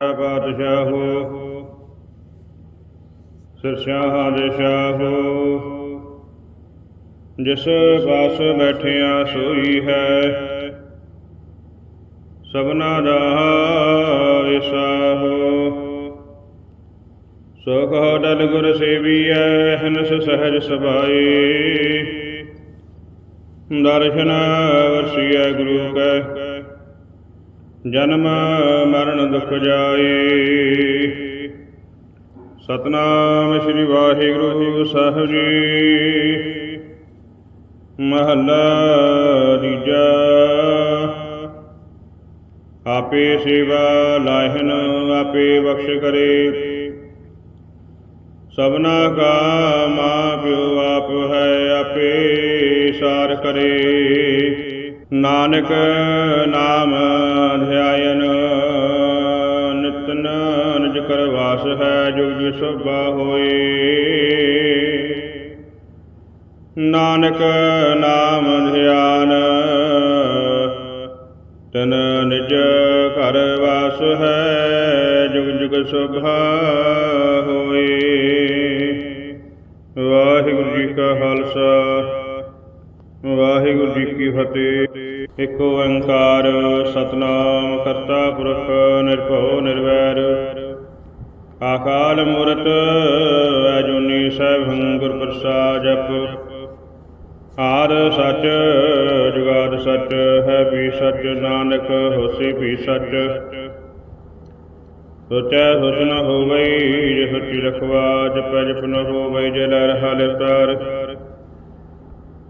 ਪਾਤਸ਼ਾਹੋ ਸਿਰਸ਼ਾਹਾਂ ਦੇ ਸ਼ਾਹੋ। ਜਿਸ ਪਾਸ ਬੈਠਿਆ ਸੋਈ ਹੈ, ਸਭਨਾ ਦਾ ਇਸਾਹੋ ਸੋ ਕਹੋ ਦਲ ਗੁਰ ਸੇਵੀਐ ਹਨਸ ਸਹਿਜ ਸਭਾਈ ਦਰਸ਼ਨ ਵਰਸੀਐ ਗੁਰੂ ਕੈ ਜਨਮ ਮਰਨ ਦੁਖ ਜਾਏ। ਸਤਨਾਮ ਸ੍ਰੀ ਵਾਹਿਗੁਰੂ ਸਾਹਿਬ ਜੀ। ਮਹੱਲਾ ਤੀਜਾ। ਆਪੇ ਸੇਵਾ ਲਾਹਨ ਆਪੇ ਬਖਸ਼ ਕਰੇ। ਸਭਨਾ ਕਾ ਮਾਂ ਪਿਓ ਆਪ ਹੈ ਆਪੇ ਸਾਰ ਕਰੇ। ਨਾਨਕ ਨਾਮ ਧਿਆਇਨ ਨਿਤਨ ਨਿਜ ਕਰ ਵਾਸ ਹੈ ਜੋ ਜਿ ਸਭਾ ਹੋਏ। ਨਾਨਕ ਨਾਮ ਧਿਆਨ ਤਨ ਨਿਜ ਘਰ ਵਾਸ ਹੈ ਜੁਗ ਜੁਗ ਸੁਭਾ ਹੋਏ। ਵਾਹਿਗੁਰੂ ਜੀ ਕਾ ਖਾਲਸਾ। ਵਾਹਿਗੁਰੂ ਜੀ ਕੀ ਫਤਿਹ। ਇੱਕ ਓੰਕਾਰ ਸਤਨਾਮ ਕਰਤਾ ਪੁਰਖ ਨਿਰਭਉ ਨਿਰਵੈਰ। ਆਕਾਲ ਮੂਰਤ ਅਜੂਨੀ ਸੈਭੰ ਗੁਰ ਪ੍ਰਸਾਦ ਜਪ। ਆਦ ਸੱਚ ਜੁਗਾਦ ਸੱਚ, ਹੈ ਵੀ ਸਚ, ਨਾਨਕ ਹੋਸੀ ਵੀ ਸੱਚ। ਸੋਚੈ ਸੋਚ ਨ ਹੋਵਈ ਜੇ ਸੋਚੀ ਰਖਵਾ ਜਪੈ ਜਪ ਨ ਹੋਵਈ, ਜੇ ਲੈ ਰਹਾ ਲਿਵਤਾਰ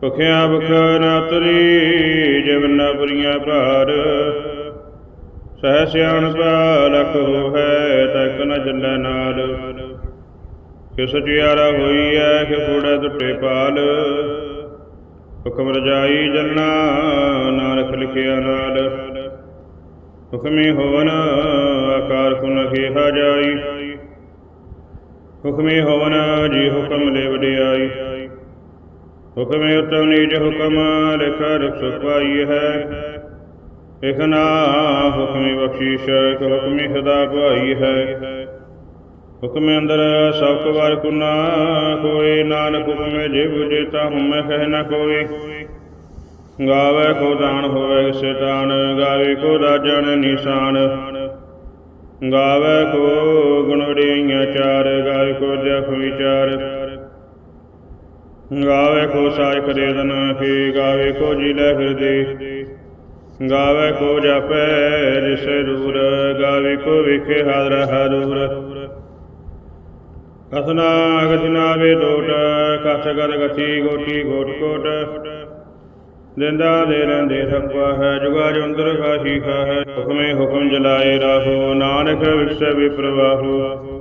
ਭੁਖਿਆ ਭੁਖ ਨਾ ਤਰੀ ਜਿਵ ਨ ਬੁਰੀਆਂ ਭਾਰ। ਸਹਿ ਸਿਆਣ ਪਾ ਲਖ ਹੋਵੇ ਤੱਕ ਨ ਚੱਲੈ ਨਾਲ। ਕਿਸ ਜਿਆਰਾ ਹੋਈ ਐ ਕਿ ਕੂੜਾ ਟੁੱਟੇ ਪਾਲ। ਹੁਕਮ ਰਜਾਈ ਜਲਣਾ, ਨਾਨਕ ਲਿਖਿਆ ਨਾਲ। ਹੁਕਮੀ ਹੋਵਨ, ਆਕਾਰ ਕੁਨ ਖੇਹਾ ਜਾਈ। ਹੁਕਮੀ ਹੋਵਨ, ਜੀ ਹੁਕਮ ਲੈ ਵਡਿਆਈ ਹੁਕਮੇ ਉਤਮ ਨੀਚ ਹੁਕਮ, ਲਿਖ ਰਖ ਸੁਖਾਈ ਹੈ। ਇਕ ਨਾ ਬਖਸ਼ੀਸ਼, ਇਕ ਹੁਕਮੀ ਸਦਾ ਭਾਈ ਹੈ। ਹੁਕਮੇ ਅੰਦਰ ਸਭ ਕਵਾਰ ਕੁਨਾ ਕੋਈ, ਨਾਨਕ ਹੁਕਮੇ ਜੇ ਬੁਝੇ ਤਾ ਹਮੇ ਕਹਿ ਨਾ ਕੋਈ। ਗਾਵੇ ਕੋ ਦਾਨ ਹੋਵੇ ਸਿਤਾਨ ਗਾਵੇ ਕੋ ਰਾਜਣ ਨਿਸ਼ਾਨ। ਗਾਵੇ ਕੋ ਗੁਣ ਵਡਿਆਈਆਂ ਚਾਰ, ਗਾਵੇ ਕੋ ਜਖ ਵਿਚਾਰ। ਗਾਵੇ ਕੋ ਸਾਇ ਕਰੇ ਦਨ ਕੀ ਗਾਵੇ ਕੋ ਜੀ ਲੈ ਹਿਰਦੇ ਗਾਵੇ ਕੋ ਜਪੈ ਜਿਸੇ ਦੂਰ ਗਾਵੇ ਕੋ ਵਿਖੇ ਹਾਜ਼ਰ ਹਰੂਰ ਕਥਨਾ ਗਜਨਾ ਵੇ ਟੋਟ ਕਥ ਗਦ ਗਤੀ ਗੋਟੀ ਗੋਟ ਕੋਟ। ਦਿੰਦਾ ਦੇ ਰਹਿੰਦੇ ਥੱਪਾ ਹੈ ਜੁਗਾ ਜੰਦਰ ਖਾਹੀ ਖਾ ਹੈ ਹੁਕਮੇ ਹੁਕਮ ਜਲਾਏ ਰਾਹੋ। ਨਾਨਕ ਵਿਖਸੇ ਵਿਪਰਵਾਹੋ।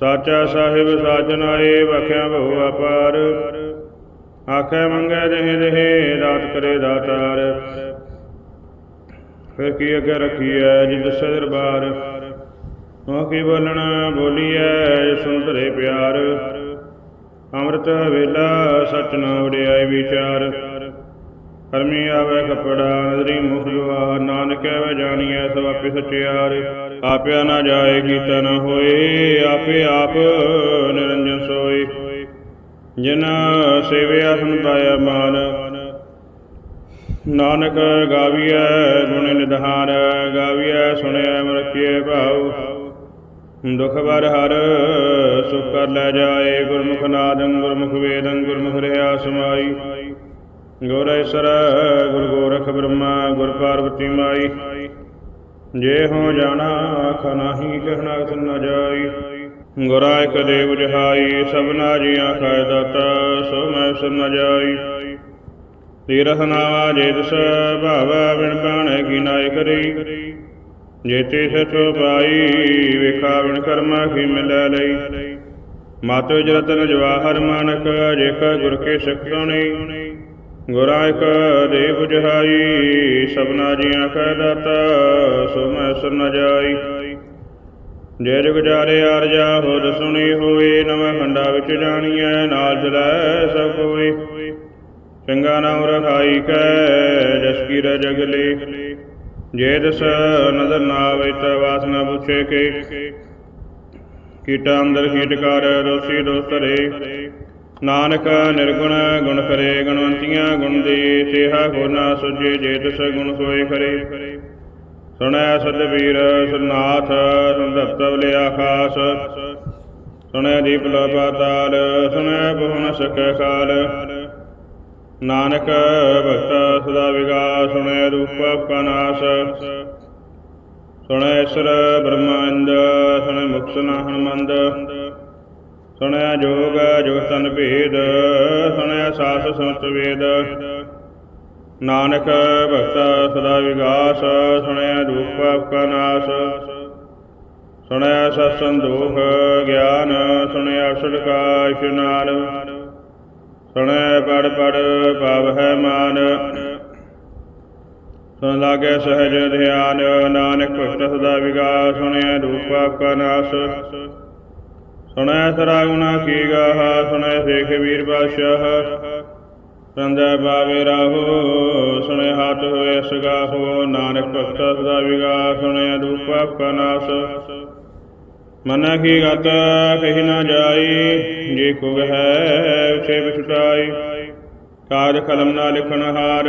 ਸਾਚਾ ਸਾਹਿਬ ਸਾਚਨਾਏ ਵਖਿਆ ਬਹੁ ਅਪਾਰ। ਆਖੇ ਮੰਗੇ ਰਹੇ ਰਹੇ ਰਾਤ ਕਰੇ ਦਾਤਾਰ। ਫਿਰ ਕੀ ਅੱਗੇ ਰਖੀਐ ਜੀ ਦਸੇ ਦਰਬਾਰ ਉਹ ਕੀ ਬੋਲਣਾ ਬੋਲੀਐ ਸੁੰਦਰੇ ਪਿਆਰ। ਅੰਮ੍ਰਿਤ ਵੇਲਾ ਸਚ ਨਾ ਵਡਿਆਈ ਵਿਚਾਰ। ਕਰਮੀ ਆਵੇ ਕਪੜਾ, ਨਦਰੀ ਮੁਖ ਜਵਾ ਨਾਨਕ ਵੇ ਜਾਣੀਐ ਸਭ ਆਪੇ ਸਚਿਆਰ ਆਪਿਆ ਨਾ ਜਾਏ, ਕੀਤਾ ਨ ਹੋਏ, ਆਪੇ ਆਪ ਨਿਰੰਜਨ ਸੋਈ ਜਿਨ ਸੇਵਿਆ ਸੁਨ ਪਾਇਆ ਮਾਨ, ਨਾਨਕ ਗਾਵੀਐ ਗੁਣ ਨਿਧਾਨ, ਗਾਵੀਐ ਸੁਣਿਆ ਮਰਖੀਏ ਭਾਉ। ਦੁਖ ਬਰ ਹਰ, ਸੁਖ ਕਰ ਲੈ ਜਾਏ, ਗੁਰਮੁਖ ਨਾਦੰ, ਗੁਰਮੁਖ ਵੇਦੰ, ਗੁਰਮੁਖ ਰਹਾ ਸਮਾਈ। ਗੁਰ ਈਸਰ ਗੁਰ ਗੋਰਖ ਬ੍ਰਹਮਾ ਗੁਰ ਪਾਰਵਤੀ ਮਾਈ। ਜੇ ਹੋ ਜਾਣਾ ਆਖ ਨਾਹੀ, ਕਹਿਣਾ ਨ ਜਾਈ। ਗੁਰਾ ਇਕ ਦੇਵ ਜਹਾਈ ਸਭਨਾ ਜੀਆਂ ਖਾਇ ਦਾਤਾ, ਸੋ ਮੈਂ ਸੁਨ ਨ ਜਾਈ। ਤੀਰਥ ਨਾਵਾ ਜੇ ਦਸ ਭਾਵਾ, ਬਿਨ ਬਾਣੇ ਕੀ ਨਾਇ ਕਰੀ। ਜੇਤੇ ਸਚੋ ਪਾਈ, ਵੇਖਾ ਬਿਨ ਕਰਮਾ ਕੀ ਮਿਲੈ ਲਈ। ਮਾਤੋ ਜਰਤਨ ਜਵਾਹਰ ਮਾਨਕ ਜੇਖਾ ਗੁਰ ਕੇ ਸਿਖਤੋਣੀ ਗੁਰਾ ਇਕ ਦੇਵ ਸਭਨਾ ਜੀਆਂ ਕੈ ਦਾਤਾ ਸੋ ਮੈਂ ਸੁਨ ਜਾਈ। ਜੇ ਜੁਗ ਜਾਰੇ ਆਰਜਾ ਹੋਦ ਸੁਣੀ ਹੋਈ, ਨਵੇਂ ਖੰਡਾ ਵਿੱਚ ਜਾਣੀਐ, ਨਾਲ ਚਲੈ ਸਭ ਕੋਈ। ਚੰਗਾ ਨਾਮ ਰਖਾਈ ਕੈ, ਜਸ ਕੀ ਰ ਜਗਲੇ ਜੇ ਦਸ ਨਦਰ ਨਾ ਆਵੇ ਤਾ ਵਾਸਨਾ ਪੁੱਛੇ ਕੇ। ਕੀਟਾ ਅੰਦਰ ਕੀਟ ਕਰ, ਦੋਸੀ ਦੋਸ ਨਾਨਕ ਨਿਰਗੁਣ ਗੁਣ ਕਰੇ ਗੁਣਵੰਤੀਆਂ, ਗੁਣ ਦੇ ਤੇਹਾ ਗੁਨਾ ਸੁਜੇ ਜੇ ਤਿਸ ਗੁਣ ਹੋਏ ਖਰੇ। ਸੁਣੈ ਸਤਬੀਰ ਸੁਨਾਥ ਸੁੰਦਰਤਵ ਲਿਆ ਆਕਾਸ। ਸੁਣੈ ਦੀਪ ਲੋ ਸੁਣੈ ਬਹੁ ਨ ਸਕੈ ਕਾਲ। ਨਾਨਕ ਭਗਤ ਸਦਾ ਵਿਗਾਸ, ਸੁਣੈ ਰੂਪ ਕਾ ਨਾਸ। ਸੁਣੈ ਈਸ਼ਰ ਬ੍ਰਹਮੰਦ ਸੁਣੈ ਮੁਕਤ ਨਾ ਹਨਮੰਦ। ਸੁਣਿਆ ਜੋਗ ਤਨ ਭੇਦ, ਸੁਣਿਆ ਸਾਸ ਸੰਤ ਵੇਦ। ਨਾਨਕ ਭਗਤ ਸਦਾ ਵਿਗਾਸ, ਸੁਣਿਆ ਰੂਪ ਕਾ ਨਾਸ। ਸੁਣਿਆ ਸਤ ਸੰਦੋਖ ਗਿਆਨ, ਸੁਣਿਆ ਅਰਸ਼ਦ ਕਾ ਇਸ਼ਨਾਨ। ਸੁਣਿਆ ਪੜ ਪੜ ਭਾਵ ਹੈ ਮਾਨ। ਸੁਣ ਲਾਗੇ ਸਹਿਜ ਧਿਆਨ, ਨਾਨਕ ਭਗਤ ਸਦਾ ਵਿਗਾਸ, ਸੁਣਿਆ ਰੂਪ ਆਪਕਾ ਨਾਸ। ਸੁਣੈ ਸਰਾਗੁਣਾ ਕੀ ਗਾਹ ਸੁਣੈ ਸੇਖ ਵੀਰ ਬਾਦਸ਼ਾਹ ਸੰਦੈ ਬਾਵੇ ਰਾਹੋ, ਸੁਣੈ ਹੱਥ ਹੋਏ ਸਗਾਹੋ, ਨਾਨਕ ਭਗਤ ਸਦਾ ਵਿਗਾਸ ਸੁਣਿਆ ਰੂਪ ਆਪਕਾ ਨਾਸ ਕੀ ਗਤ, ਕਹੀ ਨਾ ਜਾਈ, ਜੇ ਕੋ ਹੈ ਉਸੇ ਵਿਛਟਾਈ ਕਾਜ ਕਲਮ ਨਾ ਲਿਖਣ ਹਾਰ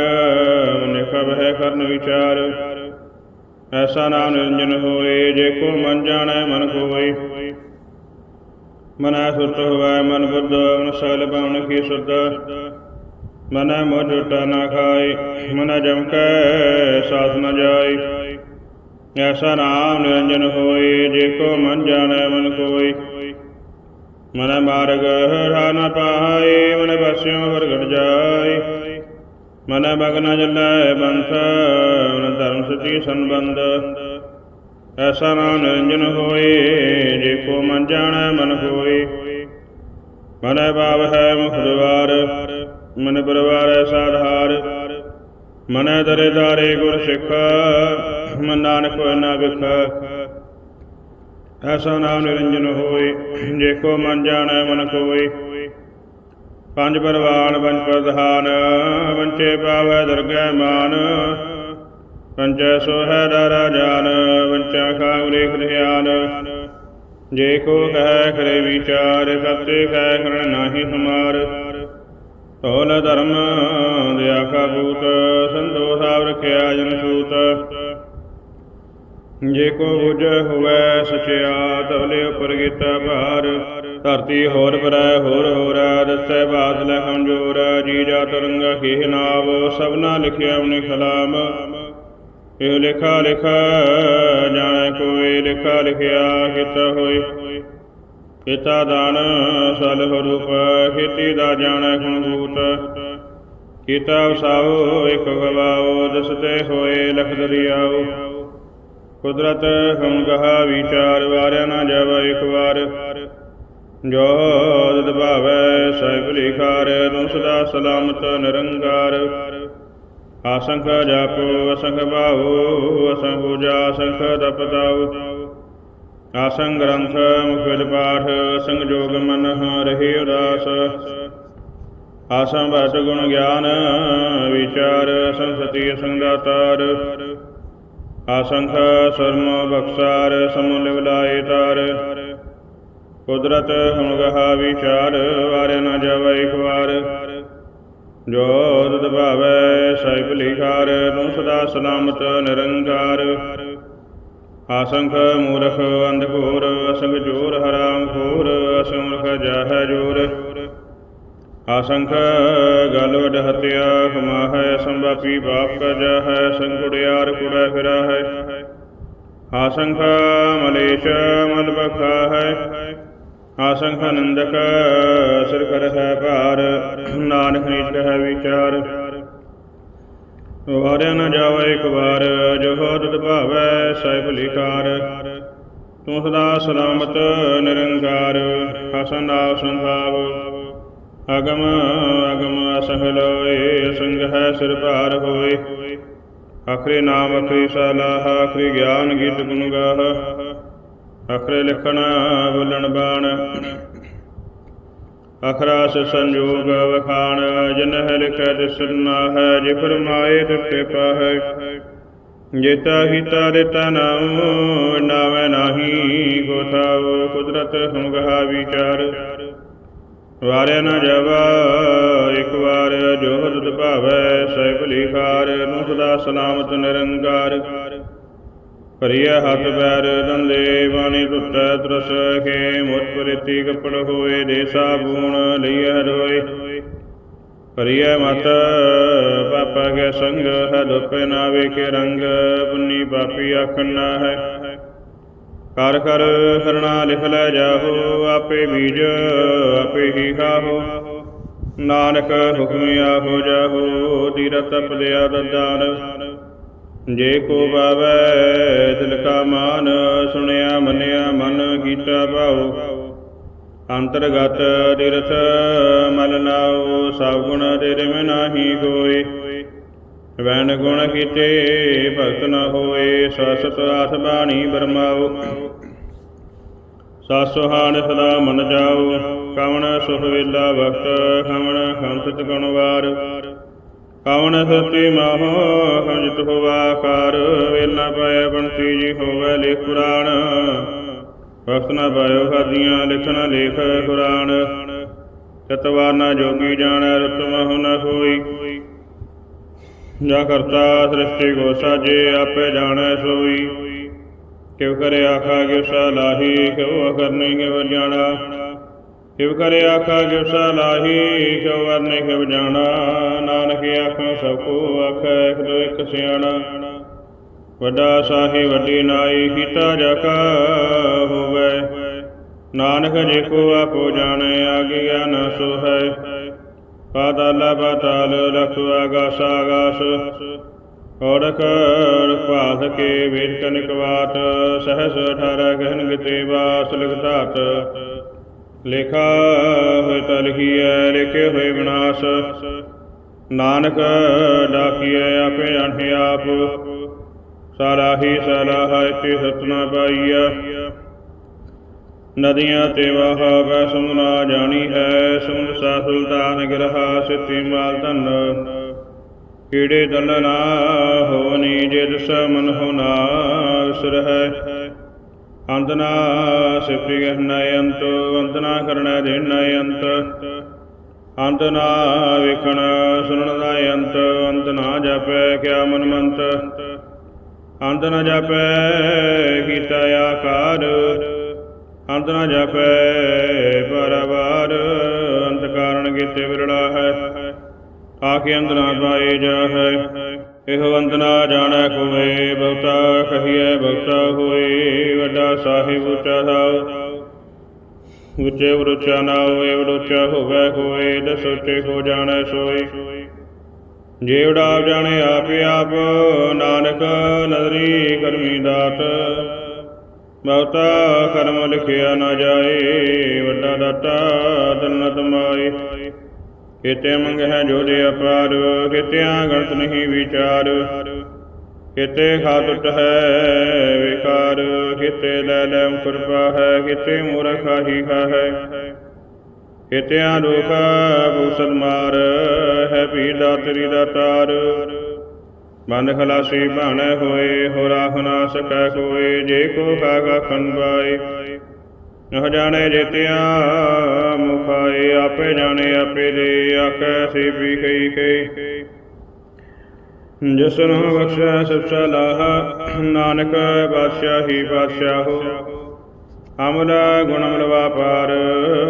ਨਿਖਬ ਹੈ ਕਰਨ ਵਿਚਾਰ। ਐਸਾ ਨਾਮ ਨਿਰੰਜਨ ਹੋਏ, ਜੇ ਕੋ ਮਨ ਜਾਣੈ ਮਨ ਕੋਇ ਮਨੈ ਸੁਰਤ ਹੋਵੈ, ਮਨ ਬੁੱਧ, ਮਨ ਸਗਲ ਪਾਵਨ ਕੀ ਸੁਧ ਮਨੈ ਮੋਹ ਝੂਟਾ ਨਾ ਖਾਈ ਮਨੈ ਜਮ ਕੈ ਸਾਥ ਨ ਜਾਈ ਐਸਾ ਨਾਮ ਨਿਰੰਜਨ ਹੋਏ, ਜੇ ਕੋ ਮਨ ਜਾਣੈ, ਮਨ ਕੋਇ ਮਨ ਮਾਰਗ ਹਰਾ ਨ ਪਾਈ ਮਨ ਬਸਿਓ ਵਰਗੜ ਜਾਈ ਮਨ ਬਗਨ ਜਲੈ, ਬੰਥ, ਮਨ ਧਰਮ ਸਤੀ ਸੰਬੰਧ। ਐਸਾ ਨਾਮ ਨਿਰੰਜਨ ਹੋਏ, ਜੇ ਕੋ ਮਨ ਜਾਣੈ ਮਨ ਹੋਏ। ਮਨੈ ਭਾਵ ਹੈ ਮੁਖ ਦੁਆਰ ਮਨ ਪਰਵਾਰੈ ਸਾਧਾਰ। ਮਨੈ ਦਰੇ ਦਾਰੇ ਗੁਰ ਸਿੱਖ, ਮਨ ਨਾਨਕ ਹੋਇ ਨਾ ਵਿਖ। ਐਸਾ ਨਾਮ ਨਿਰੰਜਨ ਹੋਏ, ਜੇ ਕੋ ਮਨ ਜਾਣੈ ਮਨ ਕੋਇ ਪੰਜ ਪਰਵਾਨ, ਪੰਜ ਪ੍ਰਧਾਨ ਵੰਚੇ ਪਾਵੈ ਦਰਗਹਿ ਮਾਨ। ਪੰਚੈ ਸੋਹੈ ਡਰਾ ਜਾਨ ਵੰਚਾ ਖਾਗ ਰੇਖ ਜੇ ਕੋ ਕਹਿ ਕਰੇ ਵਿਚਾਰ ਸਤੇ ਕਹਿ ਕਰਨ ਨਾਹੀ ਹਮਾਰ ਤੋਲ ਧਰਮ ਦਿਆ ਕਾ ਬੂਤ ਸੰਤੋਖ ਆਵ ਰਖਿਆ ਜਨ ਸੂਤ। ਜੇ ਕੋ ਬੁਝ ਹੋਵੇ ਸਚਿਆ, ਤਵਲੇ ਉਪਰ ਕੀਤਾ ਭਾਰ। ਧਰਤੀ ਹੋਰ ਬਰੈ ਹੋਰ ਹੋਰੈ, ਦਸੈ ਬਾਤ ਲੈ ਕਮਜੋਰ ਜੀ ਜਾ ਤਰੰਗਾ ਕੀ ਨਾਮ ਸਭਨਾ ਲਿਖਿਆ ਆਪਣੀ ਖਲਾਮ। ਇਹ ਲਿਖਾ ਲਿਖਾ, ਜਾਣ ਕੋਈ ਲਿਖਾ, ਲਿਖਿਆ ਕਿਤ ਹੋਏ। ਕੀਤਾ ਦਾਨ ਸਲਹ ਰੂਪ, ਖੇਤੀ ਦਾ ਜਾਣੈ ਗੁਣ ਗੂਤ ਕੀਤਾ ਵਸਾਓ, ਇਕ ਗਵਾਓ ਦਸਤੇ ਹੋਏ ਲਖ ਦਰਿਆਓ। ਕੁਦਰਤ ਹਮ ਗਹਾ ਵਿਚਾਰ, ਵਾਰਿਆ ਨਾ ਜਾਵਾ ਇਕ ਵਾਰ। ਜੋ ਦਦ ਭਾਵੈ, ਸਹਿਬ ਲਿਖਾਰ, ਤੂੰ ਸਦਾ ਸਲਾਮਤ ਨਿਰੰਕਾਰ। ਆਸੰਖ ਜਾਪੋ, ਅਸੰਖ ਭਾਉ, ਅਸੰਖ ਪੂਜਾ, ਅਸੰਖ ਤਪ ਤਪਤਾਉ। ਆਸੰਗ ਗ੍ਰੰਥ ਮੁਖਿਲ ਪਾਠ ਅਸੰਗ ਜੋਗ ਮਨ ਰਹੀ ਉਦਾਸ। ਆਸੰ ਭਟ ਗੁਣ ਗਿਆਨ, ਵਿਚਾਰ ਸੰਸਤੀ ਸਤੀ ਆਸੰਖ ਸਰਮ ਬਖਸਾਰ ਸਮੁ ਲਿਵਲਾਏ ਤਾਰ। ਕੁਦਰਤ ਹਮ ਵਿਚਾਰ ਵਾਰੇ ਨ ਜਾਵੈ ਇਕ ਵਾਰ। ਜੋ ਤਦ ਭਾਵੈ ਸਾਹਿਬ ਲਿਖਾਰ ਤੂੰ ਸਦਾ ਸਲਾਮਤ ਨਿਰੰਕਾਰ। ਆਸੰਖ ਮੂਰਖ ਅੰਧਕੋਰ, ਅਸੰਗ ਜੋਰ ਹਰਾਮ ਖੋਰ ਅਸੰਖ ਜਾਹੈ ਜੋਰ। ਆਸੰਖ ਗਲ ਵਡ ਹਤਿਆ, ਹਮਾਹੈ ਸੰਭਾਪੀ ਬਾਪ ਕਾ ਜਾਹੈ ਸੰਗੁੜਿਆਰ ਕੁੜਾ ਫਿਰਾ ਹੈ ਆਸੰਖ ਮਲੇਸ਼ ਮਲ ਬਖਾ ਹੈ ਆਸੰਖ ਨੰਦਕ ਸਿਰ ਕਰ ਹੈ ਭਾਰ, ਨਾਨਕ ਨੀਚ ਹੈ ਵਿਚਾਰ। ਵਾਰਿਆ ਨਾ ਜਾਵੇ ਇੱਕ ਵਾਰ, ਜੋ ਤਦ ਭਾਵੈ, ਸਾਹਿਬ ਲਿਕਾਰ। ਤੂੰ ਸਦਾ ਸਲਾਮਤ, ਨਿਰੰਕਾਰ, ਹਸਨ ਨਾਮ ਸੰਭਾਵ। ਅਗਮ ਅਗਮ ਅਸੰਗ ਲੋਏ ਅਸੰਗ ਹੈ ਸਿਰ ਭਾਰ ਹੋਏ। ਅਖਰੇ ਨਾਮ ਅਖਰੀ ਸਲਾਹ ਅਖਰੀ ਗਿਆਨ ਗੀਤ ਗੁਣ ਗਾਹ। ਅਖਰੇ ਲਿਖਣ, ਬੋਲਣ, ਬਾਣ। ਅਖਰਾਸ ਸੰਜੋਗ ਵਖਾਣ, ਜਿਨ ਹੈ ਲਿਖੈ ਤਿਸ ਨਾ ਹੈ ਜੇ ਫਰਮਾਏ ਤਿਤੇ ਪਾਹੈ ਜੇਤਾ ਕੀਤਾ ਦਿੱਤਾ ਨਾਮ ਨਾਵੇਂ ਨਾਹੀ ਕੋ ਕੁਦਰਤ ਹਮਗਹਾ ਵਿਚਾਰ। ਵਾਰਿਆ ਨਾ ਜਾਵਾ, ਇੱਕ ਵਾਰ ਜੋ ਹਰਦ ਭਾਵੈ ਸਹਿ ਭਲੀ ਖਾਰ ਨੂੰ ਸਦਾ ਸਲਾਮਤ ਨਿਰੰਕਾਰ। ਭਰੀਆ ਹੱਥ ਪੈਰ ਦੰਦੇ ਬਾਣੀ ਟੁੱਟੈ ਤਰਸ ਕੇ ਮੁਤ ਪ੍ਰੀਤੀ ਕਪੜ ਹੋਏ ਦੇ ਸਾਬੂਣ ਲਈਐ ਰੋਏ ਭਰੀਆ ਮਤ ਪਾਪਾ ਕੇ ਸੰਗ ਹੈ ਨਾ ਵੇਖੇ ਰੰਗ, ਪੁੰਨੀ ਪਾਪੀ ਆਖਣ ਨਾ ਹੈ। ਕਰ ਕਰ ਕਰਣਾ ਲਿਖ ਲੈ ਜਾਹੋ, ਆਪੇ ਬੀਜ ਆਪੇ ਹੀ ਖਾਹੋ। ਨਾਨਕ ਹੁਕਮਿ ਆਹੋ ਜਾਹੋ ਤਪ ਲਿਆ ਦਦਾਨ ਜੇ ਕੋ ਬਾਵੈ ਦਿਲ ਕਾ ਮਾਨ, ਸੁਣਿਆ, ਮੰਨਿਆ, ਮਨ ਕੀਤਾ ਭਾਉ। ਅੰਤਰਗਤ ਤੀਰਥ ਮਲ ਨਾਉ, ਸਭ ਗੁਣ ਤੇਰੇ ਮੈਂ ਨਾਹੀ ਕੋਈ ਵੈਨ ਗੁਣ ਕੀਤੇ ਭਗਤ ਨ ਹੋਏ, ਸਸਤ ਆਸ ਬਾਣੀ ਬਰਮਾਉ। ਸਾਸੁਹਾਨ ਸਦਾ ਮਨ ਜਾਉ ਕਵਣ ਸੁਖ ਵੇਲਾ ਵਕਤ ਖਮਣ ਖੰਸਤ ਗੁਣਵਾਰ ਕਵਣ ਸਤੀ ਮਾਹੋ ਖੰਜਤ ਹੋਵਾ ਕਾਰ ਵੇਲਾ ਪਾਇਆ ਬੰਤੀ ਜੀ ਹੋਵੇ ਲਿਖ ਪੁਰਾਣ। ਵਕਤ ਨਾ ਪਾਇਓ ਖਾਦੀਆਂ ਲਿਖਣਾ ਲੇਖ ਕੁਰਾਨ। ਚਤਵਾਰ ਨਾ ਜੋਗੀ ਜਾਣੈ, ਰਤ ਮਹੁ ਨ ਹੋਈ ਜਾ ਕਰਤਾ ਸ੍ਰਿਸ਼ਟੀ ਕੋ ਸਾਜੇ ਆਪੇ ਜਾਣੈ ਸੋਈ। ਕਿਵ ਕਰੇ ਆਖਾ ਕਿਵ ਲਾਹੀ ਕਿਵ ਕਰਨੀ ਕਿਵ ਜਾਣਾ। ਕਿਵ ਕਰੇ ਆਖਾ ਕਿਵ ਲਾਹੀ, ਕਿਵ ਵਰਨੇ ਕਿਵ ਜਾਣਾ, ਨਾਨਕ ਆਖਾਂ ਸਭ ਕੋ ਆਖੈ, ਇੱਕ ਦੋ ਇੱਕ ਸਿਆਣਾ। ਵੱਡਾ ਸਾਹੀ ਵੱਡੀ ਨਾਈ, ਕੀਤਾ ਜਾ ਹੋਵੇ। ਨਾਨਕ ਜੇ ਕੋ ਆਪੋ ਜਾਣੈ, ਆਗੇ ਗਿਆਨ ਸੋ ਹੈ ਪਾਤਾਲ ਪਾਤਾਲ ਲਖ ਆਗਾਸ ਆਗਾਸ ਔੜਕ ਭਾਸ ਕੇ ਵੇਦ ਕਨਿਕ ਬਾਤ ਸਹਸ 18 ਗਹਨ ਗਤੇ ਵਾਸ ਲਿਖਤਾਤ ਲਿਖਾ ਹੋਇ ਤਲਹੀਐ, ਲਿਖੇ ਹੋਏ ਵਿਨਾਸ਼। ਨਾਨਕ ਡਾਕੀਐ ਆਪੇ ਜਾਣੇ ਆਪ। ਸਾਰਾਹੀ ਸਲਾਹ ਇਤੇ ਸਤਨਾ ਪਾਈਆ ਨਦੀਆਂ ਤੇ ਵਾਹ ਵੈ ਸਮੁਨਾ ਜਾਣੀ ਹੈ ਸਮੁੰਦ ਸਾ ਸੁਲਤਾਨ ਗ੍ਰਹਾ ਸਿੱਤੀ ਮਾਲ ਧਨ। ਕੀੜੇ ਦਲ ਨਾ ਹੋਣੀ, ਜੇ ਦਸ ਮਨ ਹੋਨਾ ਨਾ ਸਿਪੀ ਗਹਨੈ ਅੰਤ ਅੰਤ ਨਾ ਕਰਣੈ ਦੇਣੈ ਅੰਤ ਅੰਤ ਵਿਖਣ ਸੁਣਨ ਦਾ ਅੰਤ ਅੰਤ ਨਾ ਜਾਪੈ ਕਿਆ ਮਨ ਮੰਤ। ਅੰਤ ਜਪੈ ਜਾਪੈ ਕੀਤਾ ਆਕਾਰ ਅੰਤ ਨ ਜਾਪੈ ਪਰਵਾਰ ਅੰਤ ਕਾਰਨ ਕੀਤੇ ਵਿਰੜਾ ਹੈ। ਆਖੇ ਅੰਤ ਨਾ ਪਾਏ ਜਾ ਹੈ ਇਹੋ ਅੰਤ ਜਾਣੈ ਕੋਏ ਬਹੁਤਾ ਕਹੀਐ, ਬਹੁਤਾ ਹੋਏ, ਵੱਡਾ ਸਾਹਿਬ ਉੱਚਾ ਥਾਉ ਉੱਚੇ ਉਰਚਾ ਨਾ ਹੋਏ ਉਰਚਾ ਹੋਵੇ ਕੋਏ ਦਸੋਚੇ ਕੋ ਜਾਣੈ ਸੋਏ। ਜੇਵੜਾ ਆਪ ਜਾਣੇ ਆਪੇ ਆਪ, ਨਾਨਕ ਨਦਰੀ ਕਰਮੀ ਦਾਤ। ਬਹੁਤਾ ਕਰਮ ਲਿਖਿਆ ਨਾ ਜਾਏ, ਵੱਡਾ ਦਾਤਾ ਦਨਤ ਮਾਏ। ਕਿਤੇ ਮੰਗਹਿ ਜੋਦੇ ਅਪਾਰ ਕਿਤਿਆਂ ਗਣਤ ਨਹੀਂ ਵਿਚਾਰ। ਕਿਤੇ ਖਾਤਟ ਹੈ ਵਿਕਾਰ, ਕਿਤੇ ਲੈ ਲੈ ਕਿਰਪਾ ਹੈ, ਕਿਤੇ ਮੂਰਖਾ ਹੀ ਹੈ। ਕਿਤਿਆਂ ਦੁਖ ਭੂਸਲ ਮਾਰ ਹੈ ਪੀਰ ਦਾ ਤੇਰੀ ਦਾ ਤਾਰ। ਬੰਦ ਖਲਾਸੀ ਭਾਣੇ ਹੋਏ ਹੋ ਰਾਖ ਨਾ ਸਕੈ ਕੋਏ ਜੇ ਕੋ ਕਾਗਾ ਖੰਬਾਏ ਨਹ ਜਾਣੇ ਜੇਤਿਆ, ਮੁਖਾਏ ਆਪੇ ਜਾਣੇ, ਆਪੇ ਦੇ ਆਖੈ ਸੇ ਵੀ ਕਈ ਕਈ ਜਿਸਨ ਬਖਸ਼ੈ ਸਭ ਸਲਾਹ ਨਾਨਕ ਬਾਦਸ਼ਾਹੀ ਬਾਦਸ਼ਾਹੋ ਅਮਲ ਗੁਣ ਅਮਲ ਵਾਪਾਰ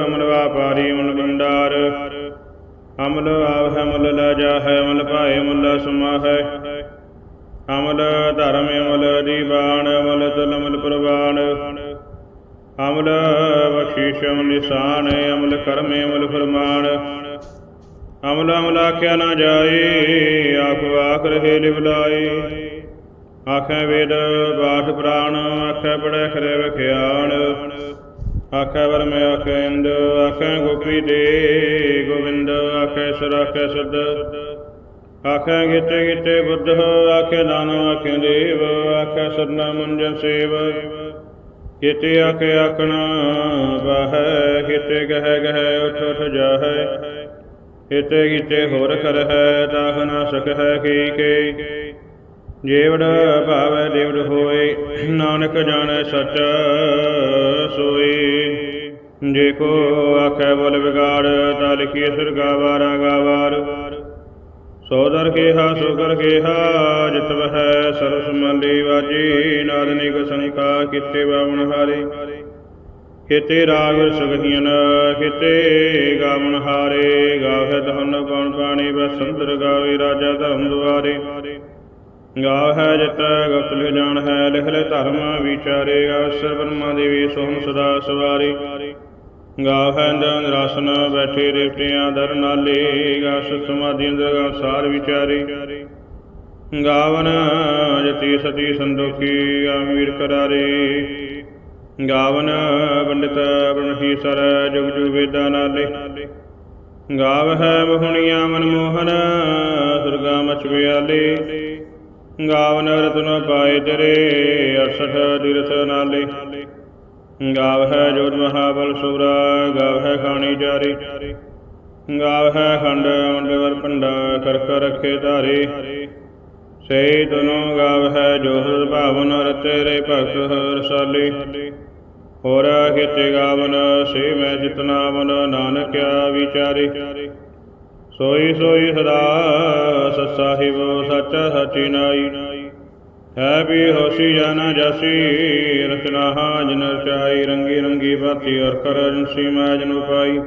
ਅਮਲ ਵਾਪਾਰੀ ਅਮਲ ਭੰਡਾਰ। ਅਮਲ ਆਵ ਹੈ ਅਮਲ ਲੈ ਜਾ ਹੈ ਅਮਲ ਭਾਏ ਅਮਲ ਸਮਾ ਹੈ ਅਮਲ ਧਰਮ ਅਮਲ ਦੀਵਾਨ, ਅਮਲ ਤੁਲ ਅਮਲ ਪ੍ਰਵਾਨ ਅਮਲ ਬਖਸ਼ੀਸ਼ ਅਮਲ ਨਿਸ਼ਾਨ, ਅਮਲ ਕਰਮੇ ਅਮਲ ਫਰਮਾਨ। ਅਮਲ ਅਮਲ ਆਖਿਆ ਨਾ ਜਾਏ ਆਖ ਆਖ ਰਹੇ ਲਿਵਲਾਏ ਆਖੈ ਵੇਦ ਬਾਠ ਪ੍ਰਾਣ, ਆਖੈ ਪੜੈ ਖਰੇ ਵਿਖਿਆਣ ਆਖੈ ਵਰਮ ਆਖੈ ਇੰਦ, ਆਖੈ ਗੋਪੀ ਦੇ ਗੋਬਿੰਦ ਆਖੈ ਸਰ, ਆਖੈ ਸਦ ਆਖੈ ਗਿਤੇ ਗਿਤੇ ਬੁੱਧ, ਆਖੈ ਦਾਨਵ ਆਖੈ ਦੇਵ, ਆਖੈ ਸਰਨਾ ਮੁੰਜਨ ਸੇਵ। ਕਿਤੇ ਆਖੈ ਆਖਣ ਬਾਹੈ ਕਿਤੇ ਗਹਿ ਗਹਿ ਉਠ ਉਠ ਜਾਹੈ। ਕਿਤੇ ਕਿਤੇ ਹੋਰ ਕਰਹਿ ਤਾਹ ਨਾ ਸਕਹਿ ਕੀ ਕੀ। ਜੀਵੜ ਭਾਵੈ ਦੇਵੜ ਹੋਏ, ਨਾਨਕ ਜਾਣੈ ਸੱਚ ਸੋਈ। ਜੇ ਕੋ ਆਖੈ ਬੋਲ ਵਿਗਾੜ, ਤਾ ਲਿਖੀ ਸਰਗਾ ਵਾਰਾ ਗਾਵਾਰ ਸੋ ਕੇਹਾ ਸੋ ਕਰ ਕੇਹਾ ਜਿਤ ਵਹੈ ਸਰਸ ਮੰਦੀ ਵਾਜੀ ਨਾਦਨਿਕ ਸੰਕਾ ਕਿਤੇ ਬਾਵਨ ਹਾਰੇ। ਕਿਤੇ ਰਾਗ ਸੁਗਹੀਨ, ਕਿਤੇ ਗਾਵਨ ਹਾਰੇ। ਗਾਵੈ ਧਨ ਪਉਣ ਪਾਣੀ ਬਸੰਤਰ ਗਾਵੇ ਰਾਜਾ ਧਰਮ ਦੁਆਰੇ। ਗਾਵੈ ਜਿਤ ਗੁਪਤ ਲਿਖ ਜਾਣ ਹੈ, ਲਿਖ ਲੈ ਧਰਮ ਵਿਚਾਰੇ। ਅਵਸਰ ਬ੍ਰਹਮਾ ਦੇਵੀ ਸੋਹਣ ਸਦਾ ਸਵਾਰੀ। ਗਾਵੈ ਨਿਰਾਸਨ ਬੈਠੇ ਦੇਵਤਿਆਂ ਦਰ ਨਾਲੇ ਗਾਸ ਸਮਾਧੀ ਅੰਦਰ ਗਾ ਸਾਰ ਵਿਚਾਰੇ। ਗਾਵਨ ਜਤੀ ਸਤੀ ਸੰਦੋਖੀ ਆਮੀਰ ਕਰਾਰੇ। ਗਾਵਨ ਪੰਡਿਤ ਬ੍ਰਹਮੀ ਸਰ, ਜੁਗ ਜੁਗ ਵੇਦਾਂ ਨਾਲੇ। ਗਾਵਹਿ ਬਹੁਣੀਆਂ ਮਨਮੋਹਨ ਸੁਰਗਾ ਮਚ ਬਿਆਲੇ ਗਾਵਨ ਰਤਨ ਪਾਏ ਤੇਰੇ 68 ਦਿਰਥ ਨਾਲੇ। ਗਾਵਹਿ ਜੋਤ ਮਹਾਬਲ ਸੂਰਾ, ਗਾਵਹਿ ਖਾਣੀ ਜਾਰੀ। ਗਾਵਹਿ ਖੰਡ ਮੰਡਵਰ ਭੰਡਾ ਕਰਕ ਰਖੇ ਧਾਰੇ। ਸੇ ਤਨੋ ਗਾਵਹਿ ਜੋ ਭਾਵਨ ਰਤੇ ਰੇ ਭਗਤ ਰਸਾਲੇ ਹੋਰ ਕਿਤੇ ਗਾਵਨ ਸੇ ਮੈਂ ਜਿਤਨਾ ਮਨ ਨਾਨਕਿਆ ਵਿਚਾਰੇ। ਸੋਈ ਸੋਈ ਸਦਾ, ਸਤ ਸਾਹਿਬ, ਸੱਚ ਸਚੀ ਨਾਈ। ਹੈ ਵੀ ਹੋਸੀ ਜਾਣਾ ਜਾਸੀ, ਰਚਨਾ ਹਾਂ ਜਨ ਰੰਗੀ ਰੰਗੀ ਬਾਤੀ ਅਰ ਕਰ ਜਨਸੀ ਮੈਂ ਜਨ ਪਾਈ।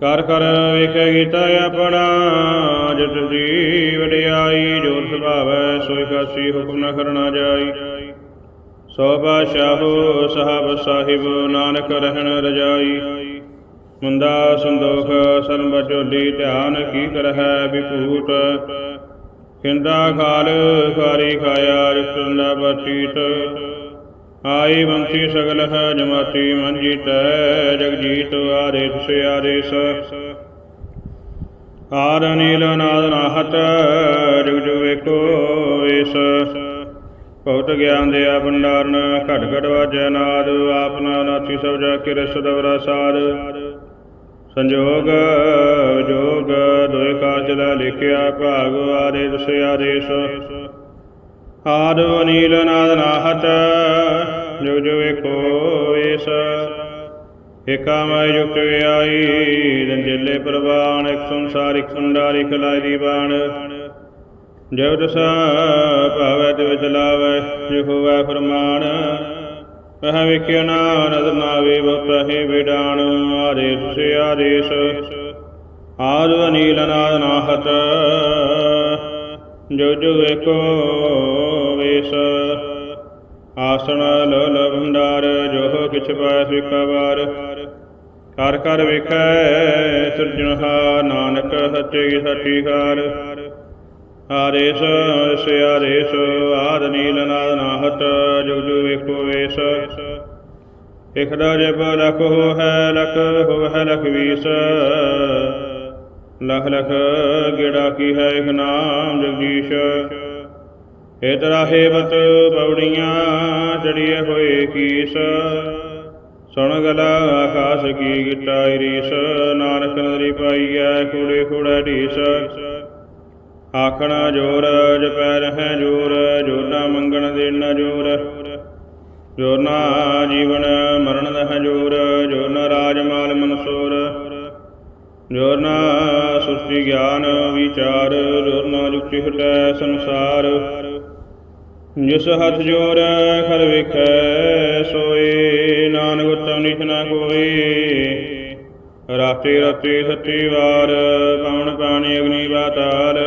ਕਰ ਕਰ ਵੇਖੇ ਗੀਤਾ ਆਪਣਾ, ਜਿਤ ਦੀ ਵਡਿਆਈ ਜੋ ਸੁਭਾਵੈ ਸੋਈ ਕਾਸੀ ਹੁਕਮ ਨ ਕਰਨਾ ਜਾਈ। ਸੋ ਬਾਦਸ਼ਾਹੋ, ਸਾਹਿਬ ਸਾਹਿਬ, ਨਾਨਕ ਰਹਿਣ ਰਜਾਈ। ਮੁੰਦਾ ਸੰਦੋਖ ਸਰਮ ਬਚੋਲੀ ਧਿਆਨ ਕੀ ਕਰਹਿ, ਵਿਭੂਤ ਕਿੰਦਾ ਖਾਲ ਖਾਰੀ ਖਾਇਆ ਜਿਤਨਾ ਬਚੀਤ ਆਈ ਬੰਸੀ ਸਗਲ ਹੈ, ਜਮਾਤੀ ਮਨ ਜੀਤੈ, ਜਗਜੀਤ ਆਰੇ ਤੁਸੇ ਆਰੇਸ ਆਰ ਨੀਲ ਨਾਦ ਨਾਹਤ ਜੁਗ ਜੁਗ ਵੇਖੋ ਵੇਸ। ਭਗਤ ਗਿਆਨ ਦੇ ਆ ਭੰਡਾਰਨ, ਘਟ ਘਟ ਵਾਜੈ ਨਾਦ ਆਪਨਾ ਨਾਥੀ ਸਭ ਜਾ ਕੇ ਰਸਦਵਰਾ ਸਾਧ ਸੰਜੋਗ, ਜੋਗ, ਦੋਇ ਕਾਜ ਦਾ ਲਿਖਿਆ ਭਾਗ ਆਰੇ ਦਸੇ। ਆਦੇਸ਼ ਆਦ ਅਨੀਲ ਨਾਦ ਨਾਹਤ ਜੋ ਜੋ ਏਕੋ ਵੇਸ ਏਕਾ ਮੈਂ ਯੁਕਤ ਆਈ ਦੰਜਲੇ ਪ੍ਰਵਾਨ, ਇੱਕ ਸੰਸਾਰ, ਇੱਕ ਸੰਡਾਰ, ਇੱਕ ਲਾਇ ਦੀ ਬਾਣ। ਜਬ ਦਸਾ ਭਾਵੈ ਤੇ ਵਿੱਚ ਲਾਵੈ ਜੋ ਹੋਵੈ ਫਰਮਾਨ। ਕਹ ਵਿਖਿਆ ਨਾ ਨਦਰ ਨਾਵੇ ਬਪਹਿ ਵਿਡਾਣ ਆਦੇਸ ਸੇ ਆਦੇਸ। ਆਦ ਅਨੀਲ ਨਾਦ ਨਾਹਤ, ਜੋ ਜੋ ਏਕੋ ਵੇਸ। ਆਸਣ ਲੋਲ ਭੰਡਾਰ, ਜੋ ਕਿਛ ਪਾਇ ਸ੍ਰਿਕਵਾਰ ਕਰ ਕਰ ਵੇਖੈ ਸਿਰਜਣਹਾ ਨਾਨਕ ਸੱਚੇ ਸੱਚੀ ਹਾਰ। ਆਰੇਸ ਸਿਆਰੇਸ ਆਦ, ਨੀਲ, ਨਾਦ, ਨਾਹਤ, ਜੁਗ ਜੁਗ, ਵੇਖੋ, ਵੇਸ। ਇਕਦਾ ਜਬ ਲਖ, ਹੋ, ਹੈ, ਲਖ, ਹੋ, ਹੈ, ਲਖ, ਵੀਸ। ਲਖ ਲਖ, ਗੇੜਾ ਕੀ ਹੈ, ਇਕ ਨਾਮ, ਜਗਦੀਸ਼। ਏ ਤਰਾਹੇ ਬਤ ਬਉੜੀਆਂ ਚੜੀਏ ਹੋਏ ਕੀਸ। ਸੁਣ ਗਲਾ, ਆਕਾਸ਼ ਕੀ ਗਿਟਾਈ ਰੀਸ ਨਾਨਕ ਨਦਰੀ ਪਾਈਐ ਕੂੜੇ, ਕੂੜਾ, ਢੀਸ। ਆਖਣਾ ਜੋਰ, ਜਪੈ ਰਹਿ ਜੋਰ, ਜੋਨਾ ਮੰਗਣ ਦੇਣਾ ਜੋਰ। ਜੋਨਾ ਜੀਵਨ ਮਰਨ ਦਹ ਜੋਰ, ਜੋਨਾ ਰਾਜ ਮਾਲ ਮਨਸੂਰ ਜੋਨਾ ਸੁਸਤੀ ਗਿਆਨ ਵਿਚਾਰ, ਜੋਨਾ ਜੁਕਤੀ ਹਟੈ ਸੰਸਾਰ। ਜਿਸ ਹੱਥ ਜੋਰ ਖਰ ਵੇਖੈ, ਸੋਏ ਨਾਨਕ ਉਤਮ ਨਿਖ ਨਾ ਕੋਈ ਰਾਤੀ ਰਾਤੀ ਸੱਤੀ ਵਾਰ ਪਾਉਣ ਪਾਣੀ ਅਗਨੀ ਬਾਤਾਲ।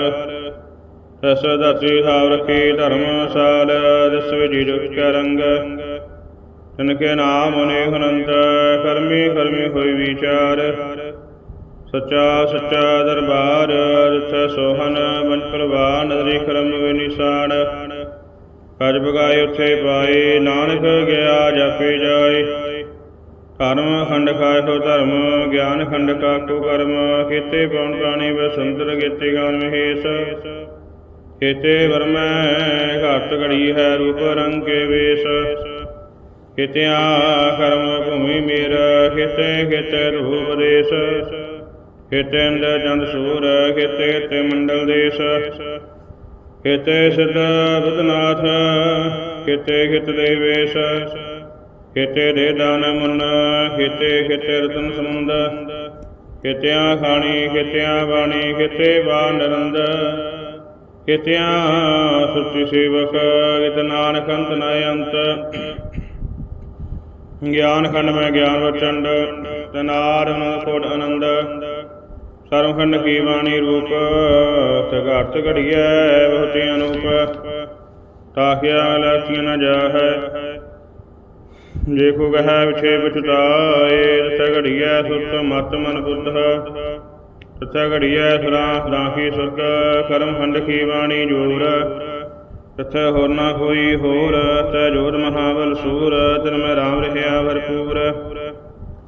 ਰਸ ਦਾਤੀ ਸਾਵ ਰਖੀ ਧਰਮ ਸਾਲ ਦਸ ਵਿਜੀ ਦੁਖ ਤਨ ਕੇ ਨਾਮ ਅਨੇਕ ਅਨੰਤ ਕਰਮੀ ਕਰਮੀ ਹੋਈ ਵਿਚਾਰ। ਸੱਚਾ ਸੱਚਾ ਦਰਬਾਰ, ਜਿਥੈ ਸੋਹਨ ਬਨ ਪ੍ਰਵਾਨ ਨਦਰੀ ਕਰਮ ਵੇ ਨਿਸ਼ਾਨ ਕਜ ਬਗਾਏ ਉਥੇ ਪਾਏ, ਨਾਨਕ ਗਿਆ ਜਾਪੇ ਜਾਏ। ਕਰਮ ਖੰਡ ਖਾਇ ਹੋ ਧਰਮ, ਗਿਆਨ ਖੰਡ ਕਾਕੂ ਕਰਮ। ਕੀਤੇ ਪਉਣ ਪ੍ਰਾਣੀ ਬਸੰਤਰ, ਕੀਤੇ ਗਾਨ ਮਹੇਸ਼। ਕੀਤੇ ਵਰਮੈ ਘਾਟ ਘੜੀ ਹੈ ਰੂਪ ਰੰਗ ਕੇ ਵੇਸ਼। ਕਿਤਿਆ ਕਰਮ ਭੂਮੀ ਮੇਰ ਕਿਤੇ ਕਿਤੇ ਰੂਪ ਦੇਸ਼। ਕਿਤੇ ਅੰਦ ਚੰਦ ਸੂਰ ਕਿਤੇ ਕਿਤੇ ਮੰਡਲ ਦੇਸ਼। ਕਿਤੇ ਸਿਧ ਬੁਧਨਾਥ ਕਿਤੇ ਹਿਤ ਦੇ ਕਿਤੇ ਦੇ ਦਾਨ ਮੁਨ ਕਿਤੇ ਕਿਤੇ ਰਤਨ ਸਮੁੰਦ ਕਿਤਿਆਂ ਖਾਣੀ ਕਿਤਿਆ ਬਾਣੀ ਕਿਤੇ ਬਾ ਨਰੰਦ। ਕਿਤਿਆਂ ਸੁਚੀ ਸੇਵਕ ਕਿਤ ਨਾਨਕ ਅੰਤ ਨ ਅੰਤ। ਗਿਆਨ ਖੰਡ ਮੈਂ ਗਿਆਨ ਵਚੰਡ ਤਨਾਰ ਅਨੰਦ ਕੋਟ ਆਨੰਦ ਸਰਵ ਖੰਡ ਕੀ ਬਾਣੀ ਰੂਪ ਸਗਾਰਥ ਘੜੀਐ ਬਹੁਤੀ ਅਨੂਪ। ਤਾਕਿਆ ਲਾਖੀਆਂ ਨ ਜਾਹੈ। ਜੇ ਕੋ ਕਹੈ ਵਿਛੇ ਵਿਛਤਾਏ ਤਥੈ ਘੜੀਐ ਸੁਰਤ ਮਤ ਮਨ ਬੁੱਧ। ਤਥੈ ਘੜੀਐ, ਸਦਾ ਸਦਾ ਕੀ ਸੁਰਤ ਕਰਮ ਹੰਡ ਕੀ ਬਾਣੀ ਜੋਰ। ਤਥੈ ਹੋਰ ਨਾ ਕੋਈ ਹੋਰ ਤੈ ਜੋਰ ਮਹਾਬਲ ਸੂਰ, ਤਨ ਮੈਂ ਰਾਮ ਰਹਿਆ ਭਰਪੂਰ।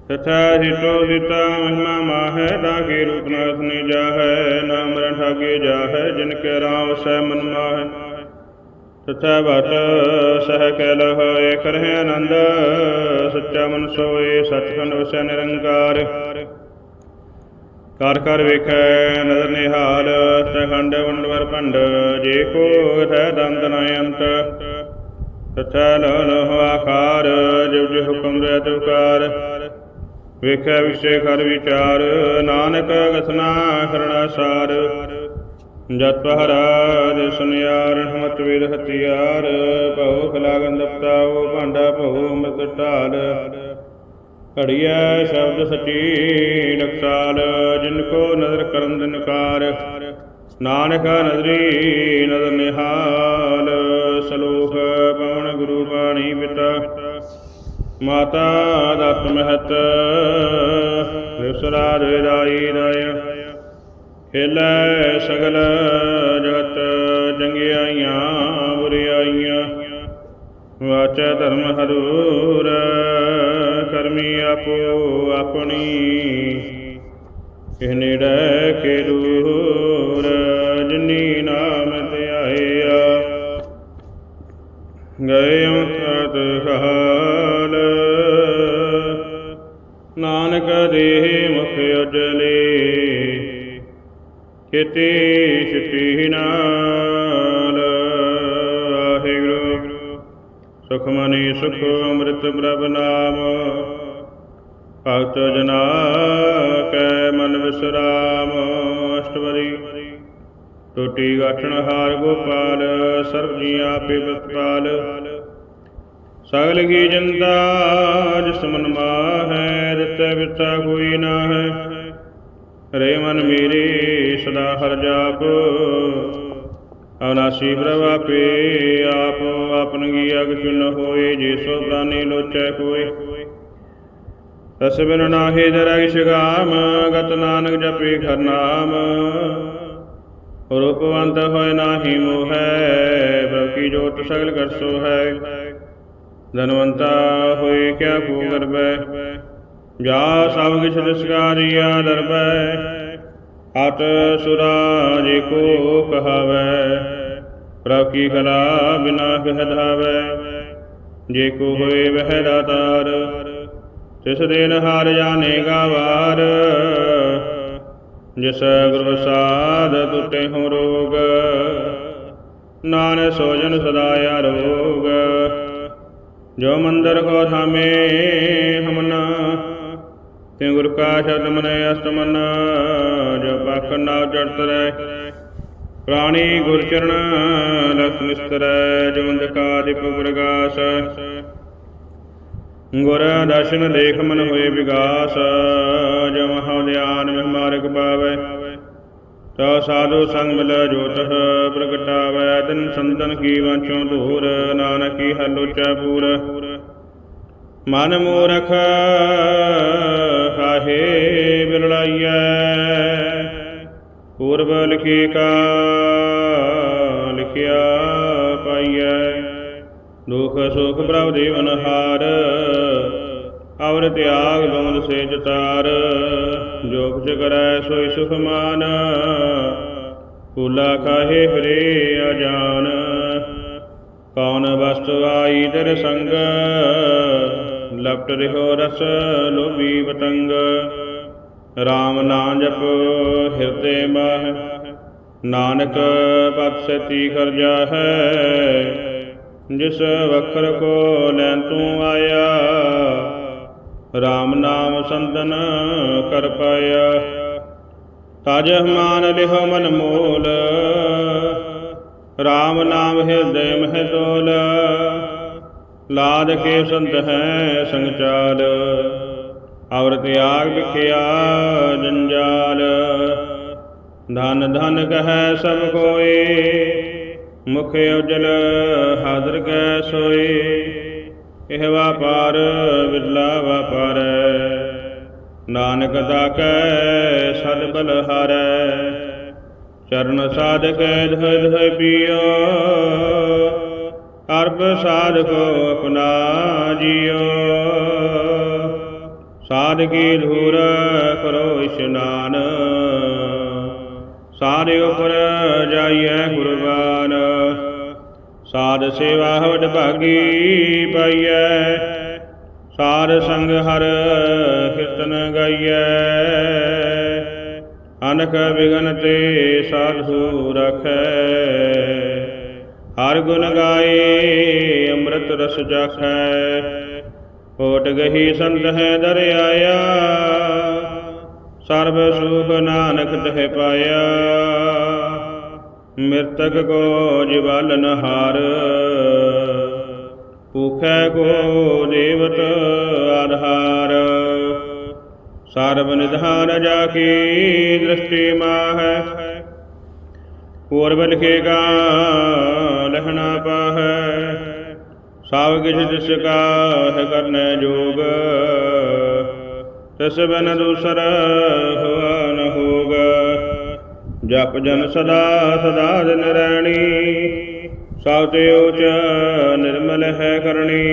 ਤਥਾ ਹਿਤੋ ਹਿਤਾ ਮਹਿਮਾ ਮਾਹੈ ਦਾਗੇ ਰੂਪ ਨਾਥ ਨੇ ਜਾਹੈ ਨਾਮ ਰਨ ਠਾਗੇ ਜਾਹੈ, ਜਿਨ ਕੇ ਰਾਮ ਸੈ ਮਨ ਮਾਹੈ। ਤਥਾ ਬਤ ਸਹਿ ਕੈ ਲਹ ਏਕ ਰਹਿ ਆਨੰਦ, ਸੱਚਾ ਮਨ ਸੋਏ, ਸਚਖੰਡ ਵਸੈ ਨਿਰੰਕਾਰ। ਕਰ ਕਰ ਵੇਖੈ ਨਦਰ ਨਿਹਾਲ, ਤਖੰਡ ਵੰਡਵਰ ਭੰਡ, ਜੇ ਕੋ ਥੈ ਦੰਦ ਨ ਅੰਤ। ਤਥਾ ਲਹ ਆਕਾਰ ਜਿਵ ਜਿ ਹੁਕਮ ਦੇ ਤੁਕਾਰ ਵੇਖੈ ਵਿਸ਼ੇ ਕਰ ਵਿਚਾਰ, ਨਾਨਕ ਗਸਨਾ ਕਰਣਾ ਸਾਰ। ਜਤ ਪਹਰਾਜ ਸੁਨਿਆਰ, ਹਮਤ ਵੀਰ ਹਤਿਆਰ ਭਉ ਖਲਾਗਨ ਦਪਤਾਉ ਭਾਂਡਾ ਭਉ, ਅੰਮ੍ਰਿਤ ਢਾਲ। ਘੜੀਐ ਸ਼ਬਦ ਸਚੀ ਨਕਸਾਲ, ਜਿਨ ਕੋ ਨਦਰ ਕਰਨ ਦਿਨਕਾਰ ਨਾਨਕ ਨਦਰੀ ਨਦਰ ਨਿਹਾਲ, ਸਲੋਕ ਪਵਨ ਗੁਰੂ ਬਾਣੀ ਪਿਤਾ ਮਾਤਾ ਦਤ ਮਹਤ, ਵਿਸਰਾ ਦੇ ਰਾਈ ਰਾਇ ਖੇਲੇ ਸਗਲ ਜਗਤ ਜੰਗਿਆਈਆਂ ਬੁਰਿਆਈਆਂ। ਵਾਚੈ ਧਰਮ ਹਰੂਰ ਕਰਮੀ ਆਪੋ ਆਪਣੀ, ਇਹ ਨੇੜੇ ਕੇ ਦੂਰ, ਜਿਨੀ ਨਾਮ ਧਿਆਇਆ ਗਏ ਅੰਤਰ ਹਾਲ ਨਾਨਕ ਦੇਹ ਮੁਖ ਉਜਲੇ, ਕਿਤੇ ਛੁਟੀ ਨਾਲ। ਵਾਹਿਗੁਰੂ ਸੁਖ ਮਨੀ ਸੁਖ ਅੰਮ੍ਰਿਤ ਪ੍ਰਭ ਨਾਮ। ਭਗਤ ਜਨਾ ਕੈ ਮਨ ਵਿਸਰਾਮ, ਅਸ਼ਟਵਰੀ। ਟੋਟੀ ਗਾਠਣ ਹਾਰ ਗੋਪਾਲ, ਸਰਬ ਜੀ ਆਪੇ ਪ੍ਰਤਪਾਲ। ਸਗਲ ਕੀ ਜੰਦਾ, ਜਿਸ ਮਨ ਮਾਹੈ, ਦਿੱਤੇ ਵਿਤਾ ਕੋਈ ਨਾ ਹੈ ਰੇ ਮਨ ਮੇਰੇ ਸਦਾ ਹਰ ਜਾਪ। ਅਵਨਾਸੀ ਪ੍ਰਭ ਆਪੇ, ਆਪ ਆਪਨ ਕੀ ਅਗ ਚੁਨ ਹੋਏ, ਜੇ ਸੋ ਪ੍ਰਾਨੀ ਲੋਚੈ ਕੋਏ। ਤਸ ਬਿਨ ਨਾਹੀ ਦਰਗ ਸ਼ਗਾਮ, ਗਤ ਨਾਨਕ ਜਪੀ ਘਰ ਨਾਮ ਰੂਪਵੰਤ ਹੋਇ ਨਾਹੀ ਮੋਹੈ, ਪ੍ਰਭ ਜੋਤ ਸਗਲ ਕਰ ਹੈ ਧਨਵੰਤਾ ਹੋਇ ਕਿਆ ਕੋ ਕਰਬੈ। ਜਾ ਸਭ ਕਿਛ ਦਿਸਕਾਰੀਆ ਦਰਬੈ। ਹਤ ਸੁਰਾ ਜੇ ਕੋ ਕਹਾਵੈ। ਪ੍ਰਭ ਕੀ ਕਲਾ ਬਿਨਾ ਕਹਿ ਧਾਵੈ। ਜੇ ਕੋ ਹੋਏ ਵਹਿ ਦਾਤਾਰ ਤਿਸ ਦਿਨ ਹਾਰ ਜਾਣੇਗਾ ਵਾਰ ਜਿਸ ਗੁਰ ਪ੍ਰਸਾਦ ਟੁੱਟੇ ਹੋ ਰੋਗ, ਨਾਨਕ ਸੋਜਨ ਸਦਾਇਆ ਰੋਗ। ਜੋ ਮੰਦਰ ਕੋ ਥਾਮੇ ਹਮਨਾ ਤੇ ਗੁਰ ਕਾ ਸ਼ਬਦ ਮਨੇ ਅਸਤਮਨ, ਜੋ ਪਖ ਨਾਉ ਚੜਤ ਰਹਿ ਪ੍ਰਾਣੀ ਗੁਰ ਚਰਨ ਲਖ ਨਿਸਤਰੈ, ਜੋ ਅੰਧਕਾ ਦੀਪ ਪ੍ਰਗਾਸ ਗੁਰ ਦਰਸ਼ਨ ਦੇਖ ਮਨ ਹੋਏ ਵਿਗਾਸ ਜੋ ਮਹਾ ਧਿਆਨ ਮਹਿ ਮਾਰਗ ਪਾਵੈ। ਤਾ ਸਾਧੂ ਸੰਗ ਮਿਲ ਜੋਤਿ ਪ੍ਰਗਟਾਵੈ, ਤਿਨ ਸੰਤਨ ਕੀ ਵਾਂਚੋਂ ਧੂਰ ਨਾਨਕੀ ਹਲੋਚਾ ਪੂਰ। ਮਨ ਮੂਰਖ ਕਾਹੇ ਬਿਰਲਾਈਐ? ਪੂਰਬ ਲਿਖੀ ਕਾ ਦੁਖ ਸੁਖ ਪ੍ਰਭ ਦੇਵਨ ਹਾਰ, ਅਵਰ ਤਿਆਗ ਬੰਦ ਸੇ ਜਤਾਰ ਜੋ ਕੁਛ ਕਰੈ ਸੋਈ ਸੁਖ ਮਾਨ ਕੂਲਾ ਕਾਹੇ ਹਰੇ ਅਜਾਨ। ਕੌਣ ਵਸਤੁ ਆਈ ਤੇਰੇ ਸੰਗ, ਲਪਟ ਰਿਹੋ ਰਸ ਲੋਭੀ ਪਤੰਗ। RAM ਨਾਮ ਜਪ ਹਿਰਦੇ ਮਾਹ, ਨਾਨਕ ਪਤ ਸਤੀ ਕਰਜਾ ਜਿਸ ਵਖਰ ਕੋ ਲੈ ਤੂੰ ਆਇਆ RAM ਨਾਮ ਸੰਤਨ ਕਰ ਪਾਇਆ। ਤਜ ਹਮਾਨ ਲਿਹੋ ਮਨ ਮੂਲ RAM ਨਾਮ ਹਿਰਦੈ ਮਹਿ ਤੋਲ। ਲਾਦ ਕੇ ਸੰਤ ਹੈ ਸੰਗਚਾਲ ਅਵਰ ਤਿਆਗ ਵਿਖਿਆ ਜੰਜਾਲ। ਧਨ ਧਨ ਕਹੈ ਸਭ ਕੋਏ ਮੁਖ ਉਜਲ ਹਾਜ਼ਰ ਕੈ ਸੋਏ ਇਹ ਵਾਪਾਰ ਬਿਰਲਾ ਵਾਪਾਰ ਨਾਨਕ ਦਾ ਕੈ ਸਦ ਬਲ ਹਾਰੈ, ਚਰਨ ਸਾਧਕ ਧੈ ਧੈ ਪੀਓ ਅਰਬ ਸਾਧਕੋ ਆਪਣਾ ਜੀਓ। ਸਾਧਕੀ ਧੂਰ ਕਰੋ ਇਸ਼ਨਾਨ ਸਾਰੇ ਉਪਰ ਜਾਈਐ ਗੁਰਬਾਨ। ਸਾਧ ਸੇਵਾ ਵਡ ਭਾਗੀ ਪਾਈਐ। ਸਾਧ ਸੰਗ ਹਰ ਕੀਰਤਨ ਗਾਈਐ। ਅਨਖ ਵਿਗਨ ਤੇ ਸਾਧੂ ਰਖੈ। ਹਰ ਗੁਣ ਗਾਏ, ਅੰਮ੍ਰਿਤ ਰਸ ਚਾਖੈ ਕੋਟ ਗਹੀ ਸੰਤ ਹੈ ਦਰਿਆਇਆ। ਸਰਬ ਸੁਖ ਨਾਨਕ ਤਹਿ ਪਾਇਆ। ਮਿਰਤਕ ਕੋ ਜਿਵਲ ਨਹਾਰ ਭੁਖੈ ਕੋ ਦੇਵਤ ਆਧਾਰ ਸਰਬ ਨਿਧਾਨ ਜਾ ਕੀ ਦ੍ਰਿਸ਼ਟੀ ਮਾਹੈ। ਪੂਰਬ ਲਿਖੇਗਾ ਲਹਣਾ ਪਾਹੈ। ਸਭ ਕਿਛ ਤਿਸ ਕਾ ਹੈ ਕਰਨ ਜੋਗ। ਤਿਸ ਬਿਨ ਦੂਸਰ ਹੋਆ ਜਪ ਜਨ ਸਦਾ ਸਦਾ ਦਿਨ ਰਹਿਣੀ ਸਭ ਤੇ ਉਚ ਨਿਰਮਲ ਹੈ ਕਰਨੀ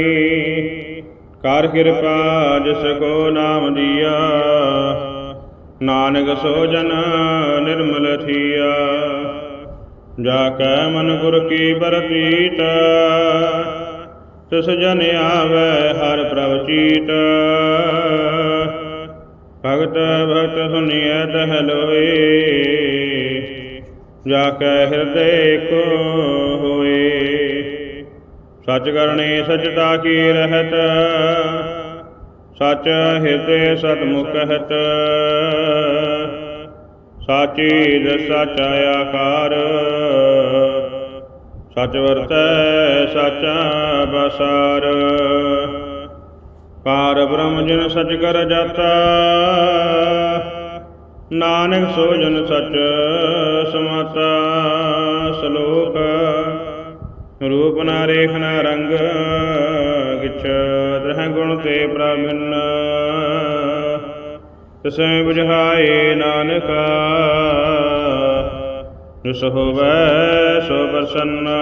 ਕਰ ਕਿਰਪਾ ਜਿਸ ਕੋ ਨਾਮ ਦੀਆ। ਨਾਨਕ ਸੋ ਜਨ ਨਿਰਮਲ ਥੀਆ। ਜਾ ਕੈ ਮਨ ਗੁਰ ਕੀ ਬਰਤੀਤ। ਤਿਸ ਜਨ ਆਵੈ ਹਰ ਪ੍ਰਭ ਚੀਤ। ਭਗਤ ਭਗਤ ਸੁਨਿਐ ਤਹ ਲੋਏ ਜਾ ਕੈ ਹਿਰਦੇ ਕੋ ਹੋਏ। ਸਚ ਕਰਨੀ ਸਚਤਾ ਕੀ ਰਹਿਤ? ਸਚ ਹਿਰਦੇ ਸਤਮੁਖ ਕਹਿਤ ਸਾਚੀ ਸਚ ਆਕਾਰ। ਸਚ ਵਰਤੈ ਸਾਚਾ ਬਸਾਰ। ਪਾਰ ਬ੍ਰਹਮ ਜਿਨ ਸਚ ਕਰ ਜਾਤਾ। ਨਾਨਕ ਸੋ ਜਨ ਸਚ ਸਮਾਤਾ ਸ਼ਲੋਕ। ਰੂਪ ਨਾ ਰੇਖ ਨਾ ਰੰਗ ਕਿਛ ਦ੍ਰਹ ਗੁਣ ਤੇ ਪ੍ਰਭਨ ਤਿਸੈ ਬੁਝਾਏ ਨਾਨਕਾ ਜਿਸ ਹੋਵੈ ਸੋ ਪ੍ਰਸੰਨਾ।